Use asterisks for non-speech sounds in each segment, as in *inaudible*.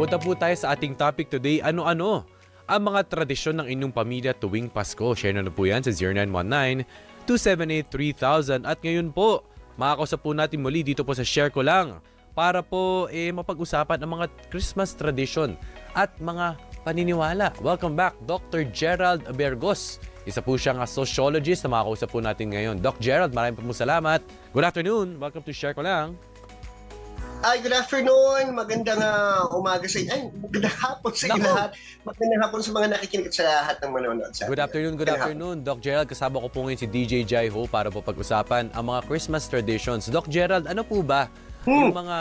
Punta po tayo sa ating topic today. Ano-ano ang mga tradisyon ng inyong pamilya tuwing Pasko? Share na, na po yan sa 0919-278-3000. At ngayon po, makakausap po natin muli dito po sa Share Ko Lang para po eh, mapag-usapan ang mga Christmas tradition at mga paniniwala. Welcome back, Dr. Gerald Bergos. Isa po siyang sociologist na makakausap po natin ngayon. Doc Gerald, maraming po salamat. Good afternoon. Welcome to Share Ko Lang. Ay, good afternoon. Magandang ah, umaga sa inyo. Ay, magandang hapon sa inyo lahat. Magandang hapon sa mga nakikinig at sa lahat ng manonood sa Good afternoon, good afternoon. Doc Gerald, kasama ko po ngayon si DJ Jai Ho para po pag-usapan ang mga Christmas traditions. Doc Gerald, ano po ba yung mga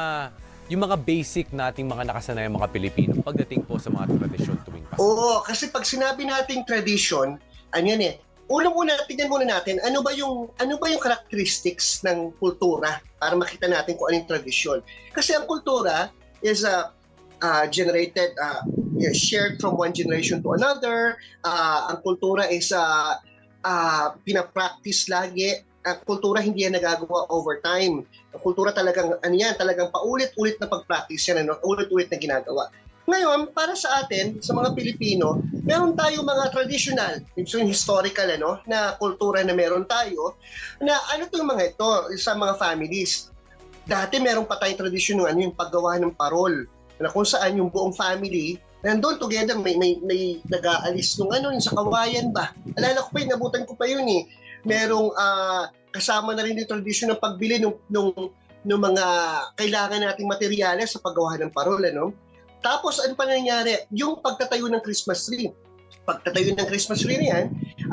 yung mga basic nating mga nakasanayang mga Pilipino pagdating po sa mga tradisyon tuwing Pasko? Oo, kasi pag sinabi nating tradition, ano yan eh, unang-una, tignan muna natin, ano ba yung ano ba yung characteristics ng kultura para makita natin kung ano yung tradisyon. Kasi ang kultura is uh, uh, generated, uh, shared from one generation to another. Uh, ang kultura is uh, uh, pinapractice lagi. Ang kultura hindi yan nagagawa over time. Ang kultura talagang, ano yan, talagang paulit-ulit na pag-practice yan, ano, ulit-ulit na ginagawa. Ngayon, para sa atin, sa mga Pilipino, meron tayo mga traditional, yung historical ano, na kultura na meron tayo, na ano to yung mga ito sa mga families. Dati meron pa tayong tradisyon ng ano, yung paggawa ng parol, na kung saan yung buong family nandun together, may, may, may nag-aalis nung ano, yung sa kawayan ba. Alala ko pa yun, nabutan ko pa yun eh. Merong ah, kasama na rin yung tradisyon ng pagbili ng, nung, nung mga kailangan nating materyales sa paggawa ng parol, ano? Tapos, ano pa nangyari? Yung pagtatayo ng Christmas tree. Pagtatayo ng Christmas tree na yan,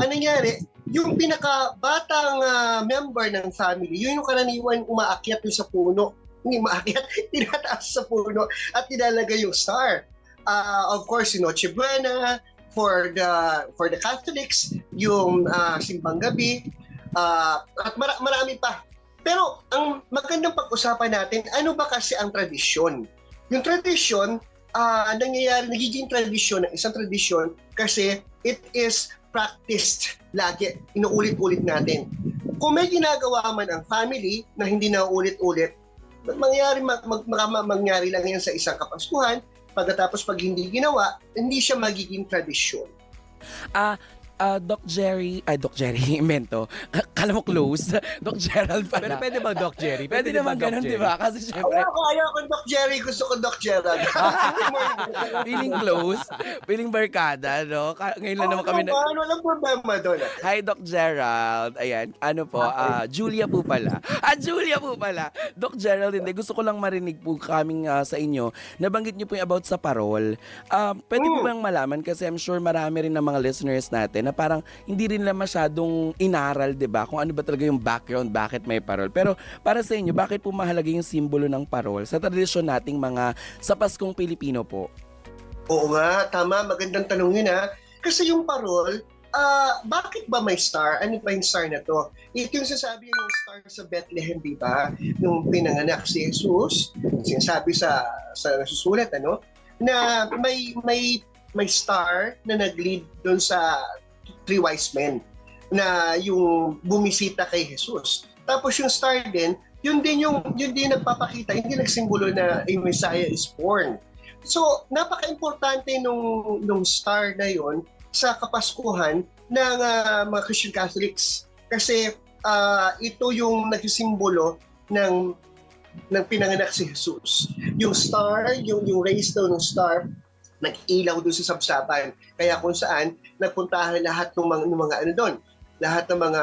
ang nangyari, yung pinakabatang ah, member ng family, yun yung karaniwan umaakyat yung sa puno. Hindi umaakyat, *laughs* tinataas sa puno at nilalagay yung star. Ah, of course, si Noche Buena, for the for the Catholics, yung ah, simbang gabi, ah, at mara- marami pa. Pero ang magandang pag-usapan natin, ano ba kasi ang tradisyon? Yung tradisyon, ah nangyayari, nagiging tradisyon ng isang tradisyon kasi it is practiced lagi, inuulit-ulit natin. Kung may ginagawa man ang family na hindi na ulit-ulit, mangyari, mag, mag, mag- mangyari lang yan sa isang kapaskuhan, pagkatapos pag hindi ginawa, hindi siya magiging tradisyon. Ah, ah, Doc Jerry, ay Doc Jerry, *laughs* mento. Kala mo close. *laughs* Doc Gerald Pero pala. pwede ba, Doc Jerry? Pwede, ba, naman ganun, di ba? Kasi syempre, Ayaw ko, ayaw ko Doc Jerry, gusto ko Doc Gerald. *laughs* feeling close, feeling barkada, no? Ngayon lang naman kami na... Ano, walang problema doon. Hi, Doc Gerald. Ayan, ano po, ah, Julia po pala. Ah, Julia po pala. Doc Gerald, hindi. Gusto ko lang marinig po kaming ah, sa inyo. Nabanggit niyo po yung about sa parol. Ah, pwede po Mm. bang malaman? Kasi I'm sure marami rin ng mga listeners natin na parang hindi rin nila masyadong inaral, di ba? Kung ano ba talaga yung background, bakit may parol. Pero para sa inyo, bakit po mahalaga yung simbolo ng parol sa tradisyon nating mga sa Paskong Pilipino po? Oo nga, tama. Magandang tanong yun ha. Kasi yung parol, ah bakit ba may star? Ano ba yung star na to? Ito yung sasabi yung star sa Bethlehem, di ba? Nung pinanganak si Jesus, sinasabi sa sa nasusulat, ano? Na may may may star na nag-lead doon sa three wise men na yung bumisita kay Jesus. Tapos yung star din, yun din yung yun din nagpapakita, hindi nagsimbolo na a Messiah is born. So, napaka-importante nung, nung star na yon sa kapaskuhan ng ah, mga Christian Catholics. Kasi ah, ito yung nagsimbolo ng ng pinanganak si Jesus. Yung star, yung, yung rays daw ng star, nag-ilaw doon sa sabsaban. Kaya kung saan, nagpuntahan lahat ng mga, ng mga ano doon. Lahat ng mga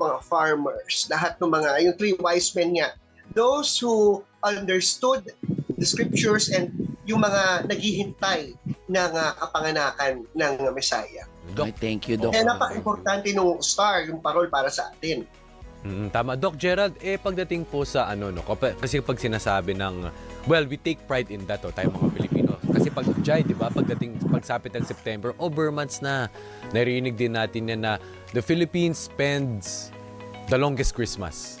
mga farmers, lahat ng mga, yung three wise men niya. Those who understood the scriptures and yung mga naghihintay ng uh, kapanganakan ng Messiah. Doc, Ay, thank you, Doc. Kaya napaka-importante nung star, yung parol para sa atin. Mm, tama. Doc Gerald, eh pagdating po sa ano, no, kasi pag sinasabi ng, well, we take pride in that, oh, tayo mga Pilipino. Kasi pag Jai, di ba, pagdating, pagsapit ng September, over months na, narinig din natin yan na the Philippines spends the longest Christmas.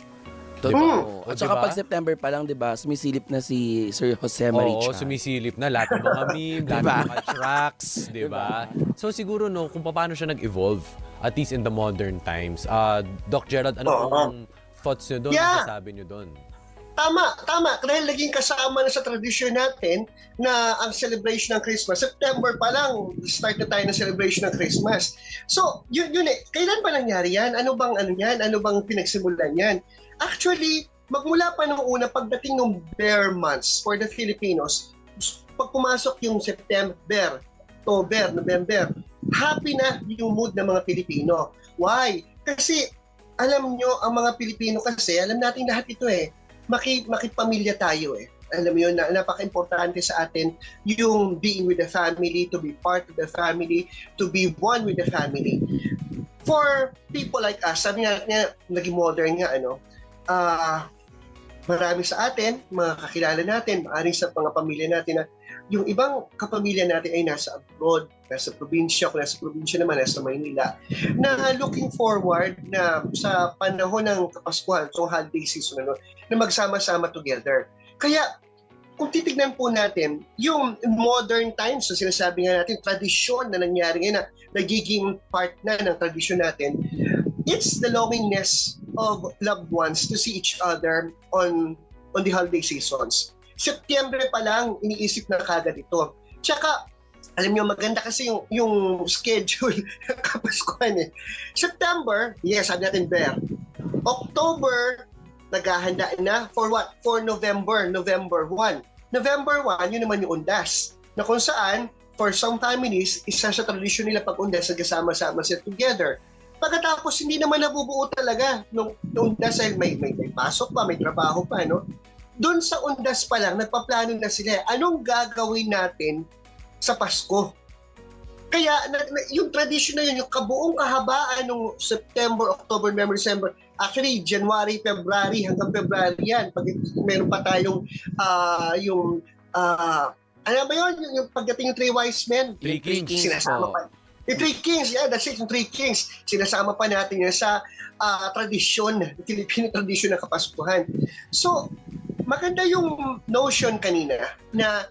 Totoo. Diba? At saka Diba? pag September pa lang, 'di ba, sumisilip na si Sir Jose Maricha. Oo, sumisilip na lahat ng mga *laughs* meme, lahat Diba? ng mga tracks, di ba? So siguro no, kung paano siya nag-evolve, at least in the modern times. Uh, Doc Gerald, ano Oo. ang thoughts niyo doon? Yeah. Ano sasabi niyo doon? Tama, tama. Dahil naging kasama na sa tradisyon natin na ang celebration ng Christmas. September pa lang, start na tayo ng celebration ng Christmas. So, yun, yun eh. Kailan ba nangyari yan? Ano bang ano yan? Ano bang pinagsimulan yan? Actually, magmula pa nung una, pagdating ng bear months for the Filipinos, pag pumasok yung September, October, November, happy na yung mood ng mga Pilipino. Why? Kasi alam nyo, ang mga Pilipino kasi, alam natin lahat ito eh, maki, makipamilya tayo eh. Alam mo yun, na, napaka-importante sa atin yung being with the family, to be part of the family, to be one with the family. For people like us, sabi nga, nga naging modern nga, ano, ah, marami sa atin, mga kakilala natin, maaring sa mga pamilya natin na yung ibang kapamilya natin ay nasa abroad, nasa probinsya, kung nasa probinsya naman, nasa Maynila, na looking forward na sa panahon ng Kapaskuhan, so holiday season, ano, na magsama-sama together. Kaya, kung titignan po natin, yung modern times, so sinasabi nga natin, tradisyon na nangyari ngayon na nagiging part na ng tradisyon natin, it's the longingness of loved ones to see each other on on the holiday seasons. September pa lang, iniisip na kagad ito. Tsaka, alam niyo maganda kasi yung, yung schedule *laughs* Kapaskuhan eh. September, yes, sabi natin Bear. October, naghahanda na for what? For November, November 1. November 1, yun naman yung undas. Na kung saan, for some families, isa sa tradisyon nila pag undas, nagkasama-sama sila together. Pagkatapos, hindi naman nabubuo talaga nung, nung undas dahil may, may, may pasok pa, may trabaho pa, no? Doon sa undas pa lang, nagpaplano na sila. Anong gagawin natin sa Pasko? Kaya na, na, yung tradition na yun, yung kabuong kahabaan ng September, October, November, December, actually January, February hanggang February yan. Pag meron pa tayong ah, yung ah, ano ba yun? Yung, yung pagdating yung Three Wise Men, Three Kings. sinasama po. pa. Yung Three Kings, yeah, that's it, yung Three Kings. Sinasama pa natin yan sa ah, tradisyon, Filipino tradisyon ng Kapaskuhan. So, maganda yung notion kanina na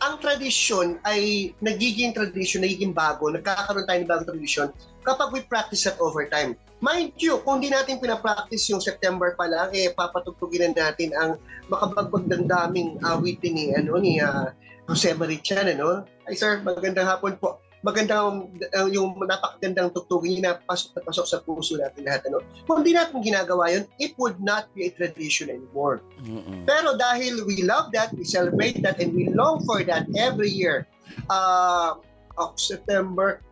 ang tradisyon ay nagiging tradisyon, nagiging bago, nagkakaroon tayo ng bagong tradisyon kapag we practice that over time. Mind you, kung di natin pinapractice yung September pa lang, eh, papatugtugin na natin ang makabagbag ng daming awitin ni, ano, ni ah, Jose Marichan, ano? Ay sir, magandang hapon po. Magandang uh, yung napakagandang tugtugin na pasok na pasok sa puso natin lahat. Ano? Kung di natin ginagawa yun, it would not be a tradition anymore. Mm-mm. Pero dahil we love that, we celebrate that, and we long for that every year, uh, of September,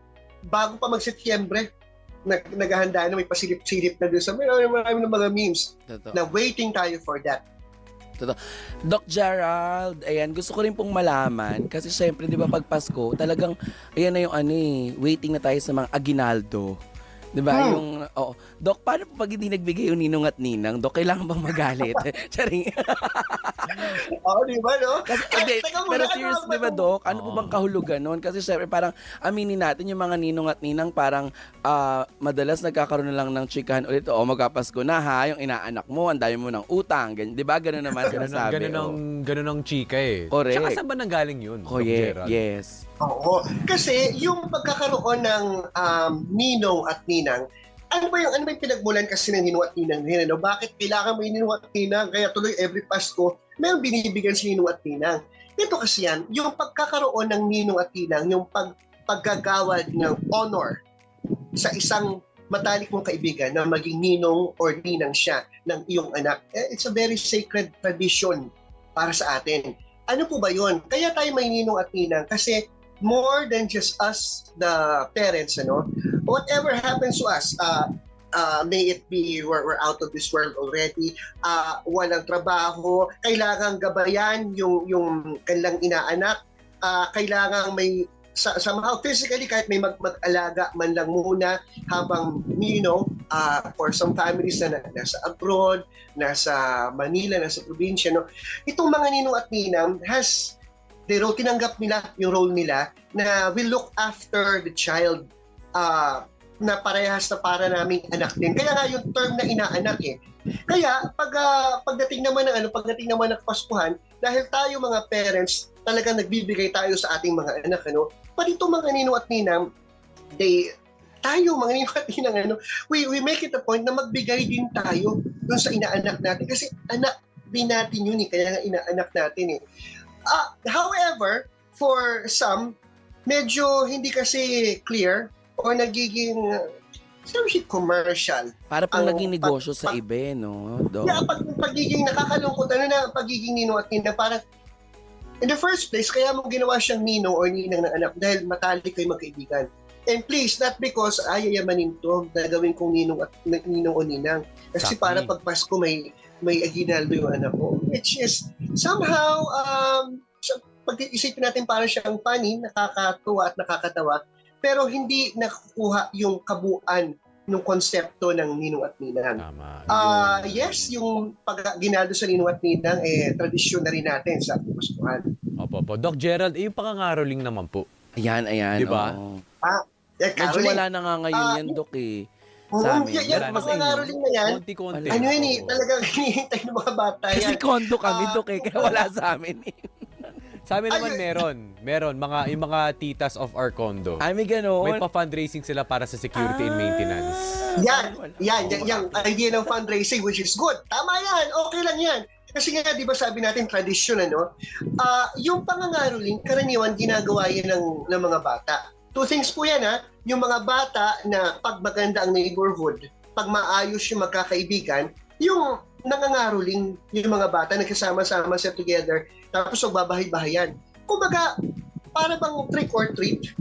bago pa mag-Setyembre, nag naghahanda na may pasilip-silip na doon sa marami, marami ng mga memes Totoo. na waiting tayo for that. Doc Gerald, ayan, gusto ko rin pong malaman kasi syempre 'di ba pag Pasko, talagang ayan na yung ano eh, waiting na tayo sa mga aginaldo. 'Di ba? Hmm. Yung oh, Doc, paano po pag hindi nagbigay yung ninong at ninang? Doc, kailangan bang magalit? *laughs* Charing. *laughs* Oo, di ba, no? Kasi, teka muna, pero ano serious, di ba, batong- Doc? Ano po Oo. bang kahulugan nun? Kasi syempre, parang aminin natin yung mga ninong at ninang parang ah, madalas nagkakaroon na lang ng chikahan ulit. O, magkapasko na ha, yung inaanak mo, ang dami mo ng utang. Ganyan, di ba? Ganun naman sinasabi. ganun ang, oh. ganun ang chika eh. Correct. Tsaka saan ba nanggaling yun? Oh, yeah, yes. Oo. Kasi yung pagkakaroon ng um, ninong at ninang, ano ba yung ano ba yung pinagmulan kasi ng ninong at ninang nila? No? Bakit kailangan mo yung ninong at ninang? Kaya tuloy every Pasko, mayroong binibigyan si ninong at ninang. Ito kasi yan, yung pagkakaroon ng ninong at ninang, yung pag, paggagawad ng honor sa isang matalik mong kaibigan na maging ninong or ninang siya ng iyong anak. Eh, It's a very sacred tradition para sa atin. Ano po ba yun? Kaya tayo may ninong at ninang kasi more than just us, the parents, ano, whatever happens to us, uh, uh, may it be we're, we're out of this world already, uh, walang trabaho, kailangang gabayan yung, yung kanilang inaanak, uh, kailangang may sa, somehow physically kahit may mag, mag-alaga man lang muna habang you know uh, for some families na nasa abroad nasa Manila nasa probinsya no? Itong mga ninong at ninang has the role tinanggap nila yung role nila na we look after the child uh, na parehas na para naming anak din. Kaya nga yung term na inaanak eh. Kaya pag ah, pagdating naman ng ano pagdating naman ng Paskuhan dahil tayo mga parents talagang nagbibigay tayo sa ating mga anak ano? Pati itong mga ninong at ninang they tayo mga ninong at ninang ano? We we make it a point na magbigay din tayo dun sa inaanak natin. Kasi anak din natin yun eh, kaya nga inaanak natin eh. Ah, however, for some, medyo hindi kasi clear or nagiging siya commercial. Para pong Ang naging pag- negosyo sa pag- iba, eh, no? Dok? Kaya pag pagiging nakakalungkot, ano na pagiging ninong at ninang, parang in the first place, kaya mo ginawa siyang ninong or ninang ng anak dahil matalik kayo magkaibigan. And please, not because ay yayamanin to na gawin kong ninong at ninong o ninang. Kasi Exactly. para pag Pasko may may aginaldo yung anak ko. Which is somehow, um, sa- pag isipin natin parang siyang funny, nakakatuwa at nakakatawa, pero hindi nakukuha yung kabuuan ng konsepto ng ninong at ninang. Tama. Ah, Yung- yes, yung pag ginaldo sa ninong at ninang, eh, tradisyon na rin natin sa Paskuhan. Opo, opo. Doc Gerald, eh, yung pangangaroling naman po. Ayan, ayan. Di ba? oo. Eh, Medyo wala na nga ngayon Ah, yan, Dok, eh. Sa amin. yan, yan, mga ngaroling na yan, Konti-konti. ano yun eh, talagang *laughs* hinihintay ng mga bata Kasi yan. kondo kami, Ah, Dok, eh. Kaya wala sa amin, eh. Sa amin naman Ay, meron. Meron. Mga, yung mga titas of our condo. Ay, may ganon. May pa-fundraising sila para sa security and maintenance. Yan, yan, yan, yung idea ng fundraising which is good. Tama yan, okay lang yan. Kasi nga, di ba sabi natin, tradition, ano? Ah, yung pangangaroling, karaniwan ginagawa yan ng, ng mga bata. Two things po yan, ha? Yung mga bata na pag maganda ang neighborhood, pag maayos yung magkakaibigan, yung nangangaroling, yung mga bata nagkasama-sama sa together, tapos magbabahay-bahayan. Kumbaga, para bang trick or treat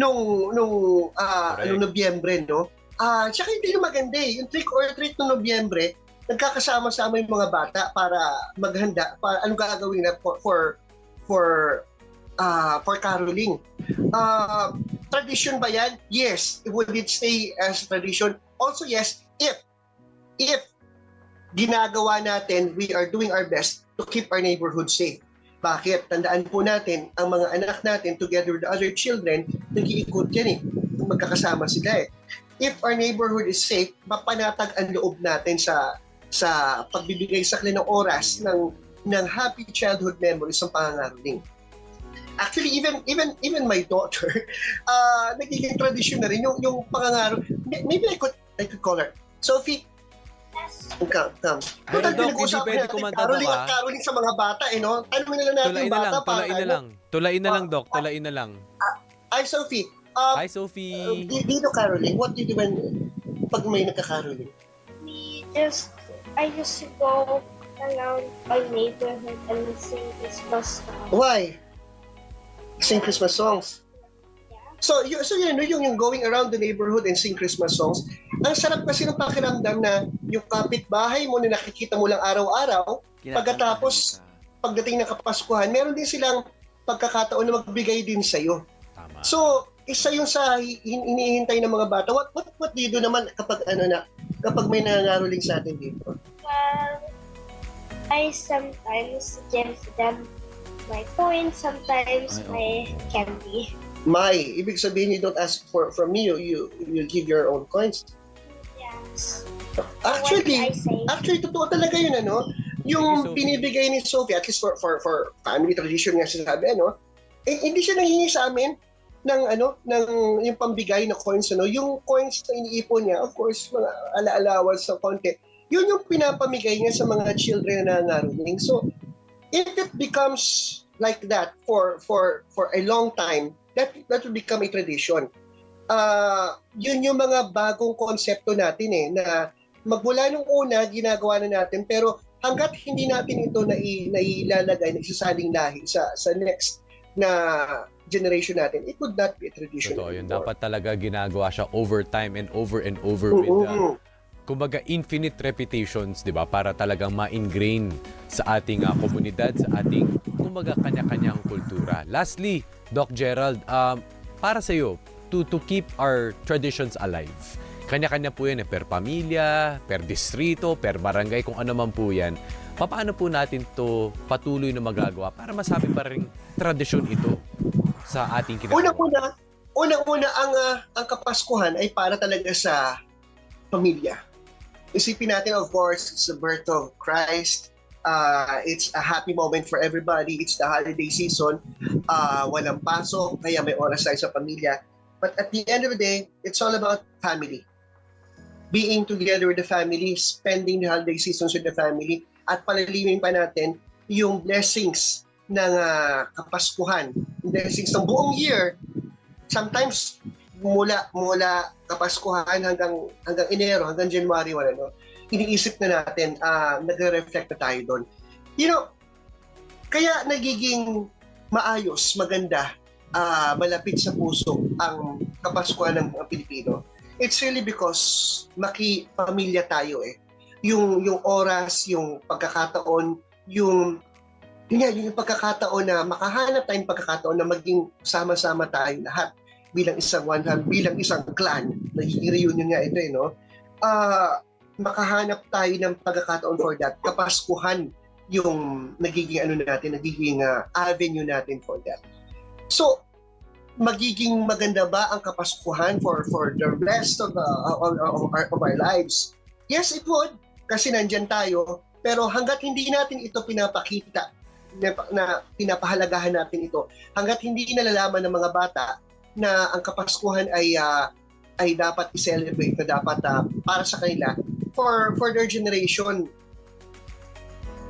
nung nung Correct. nung Nobyembre, no? Ah, tsaka hindi na maganda eh. Yung trick or treat nung Nobyembre, nagkakasama-sama yung mga bata para maghanda, para ano gagawin na for for for ah for caroling. Ah, tradition ba yan? Yes. Would it stay as tradition? Also yes, if if ginagawa natin, we are doing our best to keep our neighborhood safe. Bakit? Tandaan po natin, ang mga anak natin together with the other children, nag-iikot yan eh. Magkakasama sila eh. If our neighborhood is safe, mapanatag ang loob natin sa sa pagbibigay sa kanila ng oras ng ng happy childhood memories ng pangangaroling. Actually, even even even my daughter, *laughs* uh, nagiging tradition na rin yung yung pangangaro. May- Maybe I could I could call her. Sophie, come, come. Total, pinag-usapan pwede natin kumanta, caroling at ah. caroling sa mga bata, eh, no? Tanungin na lang natin Tulain yung na bata lang, para tulain na lang. Tulain na lang, Doc. Tulain na lang. Ay, Sophie, um, Hi, uh, Sophie. di- dito caroling, what do you do when pag may nagka-caroling? We just, I used to go around my neighborhood and sing Christmas songs. Why? Sing Christmas songs. So, y- so yun, yung, yung going around the neighborhood and sing Christmas songs, ang sarap kasi ng pakiramdam na yung kapitbahay mo na nakikita mo lang araw-araw, Pagkatapos- pagdating ng Kapaskuhan, meron din silang pagkakataon na magbigay din sa'yo. Tama. So, isa yung sa hi- hin- hinihintay ng mga bata. What, what, what do you do naman kapag ano na, kapag may nangangaroling sa atin dito? Well, I sometimes give them my coins, sometimes my candy. May, ibig sabihin you don't ask for from me, you, you, you give your own coins. Yes. Actually? Actually, totoo talaga yun, ano? Yung binibigay ni Sophie, at least for, for, for family tradition nga sinasabi, ano? Eh, hindi siya nanghingi sa amin ng ano ng yung pambigay na coins ano yung coins na iniipon niya of course mga ala-allowance sa konti yun yung pinapamigay niya sa mga children na nangaroling so if it becomes like that for for for a long time that that will become a tradition ah yun yung mga bagong konsepto natin eh na magmula nung una ginagawa na natin pero hanggat hindi natin ito na nailalagay nagsasaling lahi sa sa next na generation natin it would not be a tradition Totoo yun. Dapat talaga ginagawa siya over time and over and over with uh, Oo. Kumbaga infinite repetitions, 'di ba? Para talagang ma-ingrain sa ating uh, komunidad, sa ating kumbaga kanya-kanyang kultura. Lastly, Doc Gerald, um, para sa iyo to to keep our traditions alive. Kanya-kanya po yan eh, per pamilya, per distrito, per barangay, kung ano man po yan. Paano po natin to patuloy na magagawa para masabi pa rin tradisyon ito sa ating kinagawa? Unang-una, unang-una ang ah, ang Kapaskuhan ay para talaga sa pamilya. Isipin natin of course, it's the birth of Christ. Uh, it's a happy moment for everybody. It's the holiday season. Uh, walang pasok, kaya may oras tayo sa pamilya. But at the end of the day, it's all about family. Being together with the family, spending the holiday seasons with the family. at palalimin pa natin yung blessings ng ah, Kapaskuhan, blessings ng buong year. Sometimes mula mula Kapaskuhan hanggang hanggang Enero, hanggang January 1 ano, iniisip na natin, ah nagre-reflect na tayo doon. You know, kaya nagiging maayos, maganda, ah malapit sa puso ang Kapaskuhan ng mga Pilipino. It's really because maki-pamilya tayo eh. Yung yung oras, yung pagkakataon, yung yun nga, yung pagkakataon na makahanap tayong pagkakataon na maging sama-sama tayo lahat bilang isang one bilang isang clan. Nagiging reunion nga ito eh, no? Ah, makahanap tayo ng pagkakataon for that. Kapaskuhan yung nagiging ano natin, nagiging ah, avenue natin for that. So, magiging maganda ba ang Kapaskuhan for for the rest of, the, of, of, our, of our lives? Yes, it would. Kasi nandyan tayo. Pero hanggat hindi natin ito pinapakita, na, na pinapahalagahan natin ito, hanggat hindi nalalaman ng mga bata na ang Kapaskuhan ay ah, ay dapat i-celebrate na dapat ah, para sa kanila for for their generation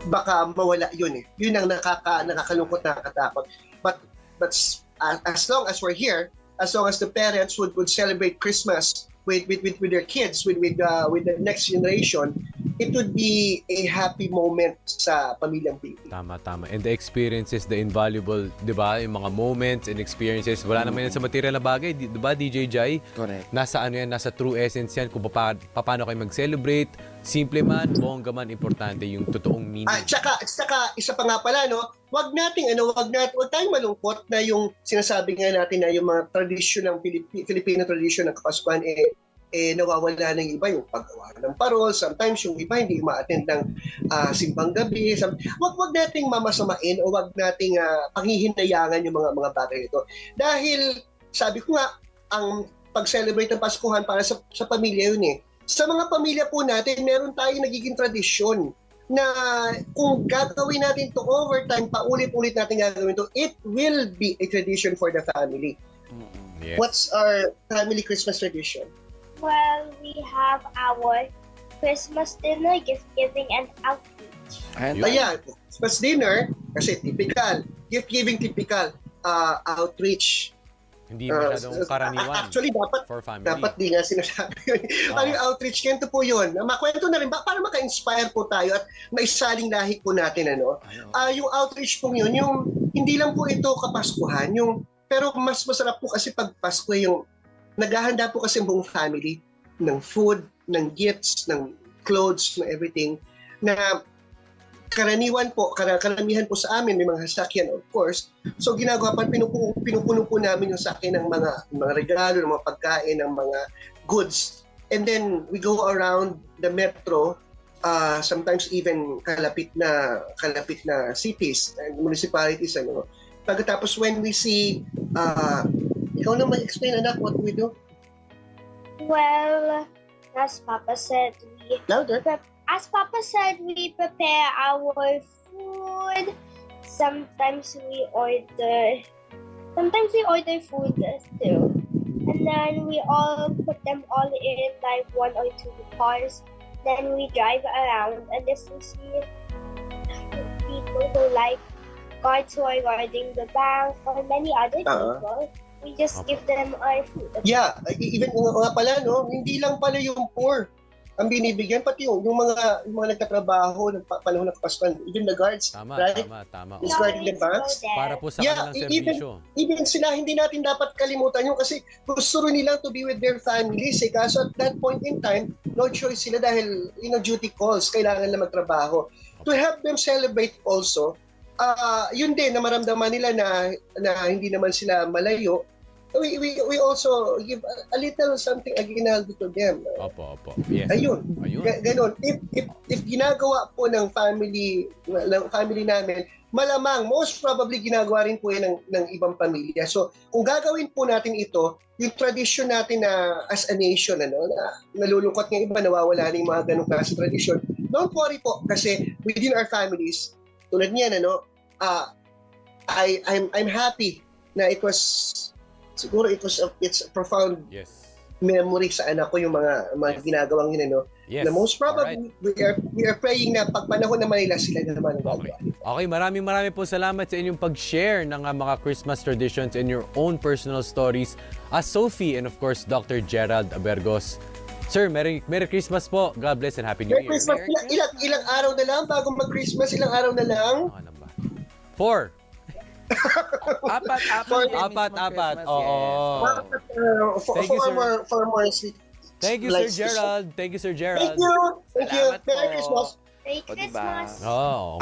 baka mawala yun eh. Yun ang nakaka nakakalungkot nakakatakot. But but as, as long as we're here, as long as the parents would would celebrate Christmas with with with, with their kids, with with uh, with the next generation, it would be a happy moment sa pamilyang Pilipino. Tama, tama. And the experiences, the invaluable, di ba? Yung mga moments and experiences. Wala naman yan sa material na bagay. Di, di ba, DJ Jai? Correct. Nasa ano yan, nasa true essence yan. Kung pa, paano kayo mag-celebrate. Simple man, bongga man, importante yung totoong meaning. Ah, tsaka, tsaka isa pa nga pala no, wag nating ano, wag nat, wag tayong malungkot na yung sinasabi nga natin na yung mga tradisyon ng Pilip- Filipino tradisyon ng Kapaskuhan eh eh nawawala ng iba yung paggawa ng parol, sometimes yung iba hindi ma-attend ng ah, simbang gabi. Some, wag wag nating mamasamain o wag nating uh, panghihinayangan yung mga mga bagay ito. Dahil sabi ko nga ang pag-celebrate ng Paskuhan para sa, sa pamilya yun eh. Sa mga pamilya po natin, meron tayong nagiging tradisyon na kung gagawin natin to overtime, paulit-ulit natin gagawin to, it will be a tradition for the family. yes. What's our family Christmas tradition? Well, we have our Christmas dinner, gift giving, and outreach. Ayan. Ayan, Christmas dinner, kasi typical, gift giving typical, uh, outreach. Hindi Uh, masyadong karaniwan Actually, dapat for family. dapat di nga sinasabi yun. ano yung outreach, ganito po yun. Makwento na rin ba para maka-inspire po tayo at maisaling lahi po natin ano. Ah, yung outreach po yun, yung hindi lang po ito kapaskuhan, yung pero mas masarap po kasi pag Pasko yung naghahanda po kasi buong family ng food, ng gifts, ng clothes, ng everything na karaniwan po, kar- karamihan po sa amin, may mga sasakyan of course. So ginagawa pa, pinupuno, pinupuno po namin yung sakyan ng mga, mga regalo, ng mga pagkain, ng mga goods. And then we go around the metro, uh, sometimes even kalapit na kalapit na cities and municipalities ano. Pagkatapos when we see uh, ikaw na mag-explain anak what we do. Well, as Papa said, we Louder. as Papa said, we prepare our food. Sometimes we order. Sometimes we order food too, and then we all put them all in like one or two cars. Then we drive around, and we see people who like guards who are guarding the bank or many other Uh-huh. people, we just give them our food. Yeah, even nga nga pala no, hindi lang pala yung poor ang binibigyan pati yung, yung mga yung mga nagtatrabaho ng pa- panahon ng Kapaskuhan, even the guards, Tama, right? tama, tama. Is Oo. guarding the banks? Para po sa Yeah, kanilang e- even- even sila hindi natin dapat kalimutan yun kasi gusto rin nilang to be with their families eh. Kaso at that point in time, no choice sila dahil you know, duty calls, kailangan na magtrabaho. To help them celebrate also, ah yun din na maramdaman nila na, na hindi naman sila malayo, we, we, we also give a, a little something aginaldo to them. Opo, opo. Yes. Ayun. Ayun. Ga- Ganon. If, if, if ginagawa po ng family, ng family namin, malamang, most probably ginagawa rin po yan ng, ng ibang pamilya. So, kung gagawin po natin ito, yung tradition natin na as a nation, ano, na nalulungkot ng iba, nawawala na yung mga ganong klase tradition, don't worry po, kasi within our families, tulad niyan, ano, ah, I, I'm, I'm happy na it was, siguro it was, a, it's a profound Yes. memory sa anak ko yung mga mga Yes. ginagawang yun ano. Yes. Na most Alright. probably we are we are praying na pag panahon na Manila sila naman Okay. Okay, maraming maraming po salamat sa inyong pag-share ng uh, mga Christmas traditions and your own personal stories. As Sophie and of course Dr. Gerald Abergos. Sir, Merry, Merry Christmas po. God bless and Happy New Merry Year. Christmas. Ilang, ilang, ilang araw na lang bago mag-Christmas, ilang araw na lang. Ano ba? Four. *laughs* Apat, apat. Apat, apat. Christmas, Oo. yes. Thank you, sir. for more sweet. Thank you, Sir. Gerald. Thank you, Sir Gerald. Thank you. Thank you. Merry. Christmas. Merry diba? Christmas. Oh,